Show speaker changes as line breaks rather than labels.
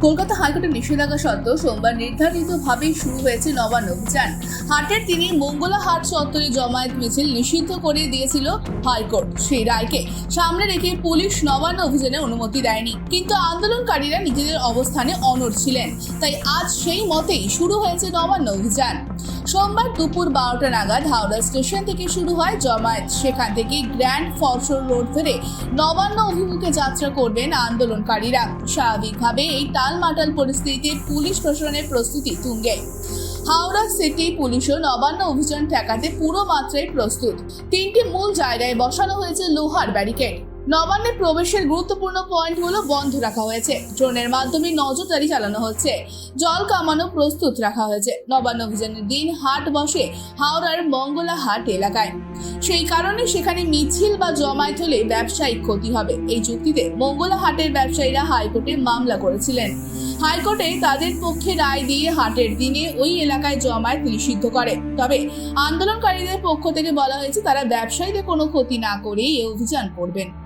কলকাতা হাইকোর্টের নিষেধাজ্ঞা সত্ত্বেও সোমবার নির্ধারিতভাবেই শুরু হয়েছে নবান্ন অভিযান হাটের তিনি মঙ্গলা হাট চত্বরে জমায়েত মিছিল নিষিদ্ধ করে দিয়েছিল হাইকোর্ট সেই রায়কে। সামনে রেখে পুলিশ নবান্ন অভিযানে অনুমতি দেয়নি। কিন্তু আন্দোলনকারীরা নিজেদের অবস্থানে অনড় ছিলেন। তাই আজ সেই মতেই শুরু হয়েছে নবান্ন অভিযান। সোমবার দুপুর বারোটা নাগাদ হাওড়া স্টেশন থেকে শুরু হয় জমায়েত। সেখান থেকে গ্র্যান্ড ফরশোর রোড ধরে নবান্ন অভিমুখে যাত্রা করবেন আন্দোলনকারীরা। স্বাভাবিকভাবে এই টালমাটাল পরিস্থিতিতে পুলিশ প্রশাসনের প্রস্তুতি তুঙ্গে। হাওড়া সিটি পুলিশও নবান্ন অভিযান ঠেকাতে পুরো মাত্রায় প্রস্তুত। তিনটি মূল জায়গায় বসানো হয়েছে লোহার ব্যারিকেড। নবান্নে প্রবেশের গুরুত্বপূর্ণ পয়েন্টগুলো বন্ধ রাখা হয়েছে। ড্রোনের মাধ্যমে নজরদারি চালানো হচ্ছে। জল কামানো প্রস্তুত রাখা হয়েছে। নবান্ন অভিযানের দিন হাট বসে হাওড়ার মঙ্গলা হাট এলাকায়। সেই কারণে সেখানে মিছিল বা জমায়েত হলে ব্যবসায়িক ক্ষতি হবে। এই চুক্তিতে মঙ্গলা হাটের ব্যবসায়ীরা হাইকোর্টে মামলা করেছিলেন। হাইকোর্টে তাদের পক্ষে রায় দিয়ে হাটের দিনে ওই এলাকায় জমায়েত নিষিদ্ধ করে। তবে আন্দোলনকারীদের পক্ষ থেকে বলা হয়েছে, তারা ব্যবসায়ীদের কোনো ক্ষতি না করেই এই অভিযান করবেন।